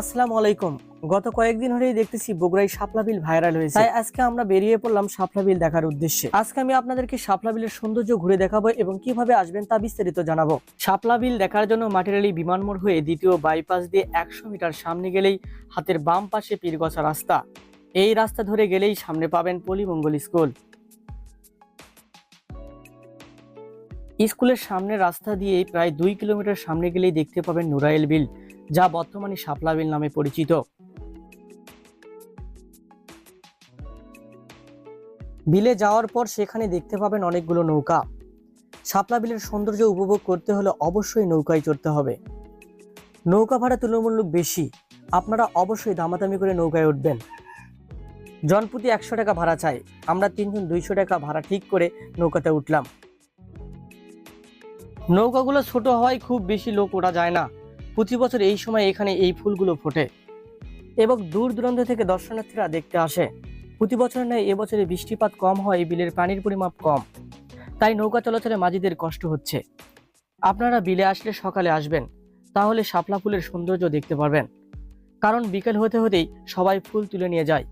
আসসালামু আলাইকুম। গত কয়েকদিন ধরেই দেখতেছি বগুড়ায় শাপলা বিল ভাইরাল হয়েছে। তাই আজকে আমরা বেরিয়ে পড়লাম শাপলা বিল দেখার উদ্দেশ্যে। আজকে আমি আপনাদেরকে শাপলা বিলের সৌন্দর্য ঘুরে দেখাবো এবং কীভাবে আসবেন তা বিস্তারিত জানাব। শাপলা বিল দেখার জন্য মাটিরালি বিমানমোড় হয়ে দ্বিতীয় বাইপাস দিয়ে একশো মিটার সামনে গেলেই হাতের বাম পাশে পীরগছা রাস্তা। এই রাস্তা ধরে গেলেই সামনে পাবেন পলিমঙ্গল স্কুল। স্কুলের সামনে রাস্তা দিয়ে প্রায় দুই কিলোমিটার সামনে গেলেই দেখতে পাবেন নুরাইল বিল, যা বর্তমানে শাপলা বিল নামে পরিচিত। বিলে যাওয়ার পর সেখানে দেখতে পাবেন অনেকগুলো নৌকা। শাপলা বিলের সৌন্দর্য উপভোগ করতে হলে অবশ্যই নৌকায় চড়তে হবে। নৌকা ভাড়া তুলনামূলক বেশি। আপনারা অবশ্যই দামাদামি করে নৌকায় উঠবেন। জনপ্রতি একশো টাকা ভাড়া চাই। আমরা তিনজন দুইশো টাকা ভাড়া ঠিক করে নৌকাতে উঠলাম। নৌকাগুলো ছোট হওয়ায় খুব বেশি লোক ওঠা যায় না। প্রতি বছর এই সময় এখানে এই ফুলগুলো ফোটে এবং দূর দূরান্ত থেকে দর্শনার্থীরা দেখতে আসে। প্রতি বছরের ন্যায় এবছরে বৃষ্টিপাত কম হয়, বিলের পানির পরিমাপ কম। তাই নৌকা চলাচলে মাঝিদের কষ্ট হচ্ছে। আপনারা বিলে আসলে সকালে আসবেন, তাহলে শাপলা ফুলের সৌন্দর্য দেখতে পারবেন। কারণ বিকেল হতে হতেই সবাই ফুল তুলে নিয়ে যায়।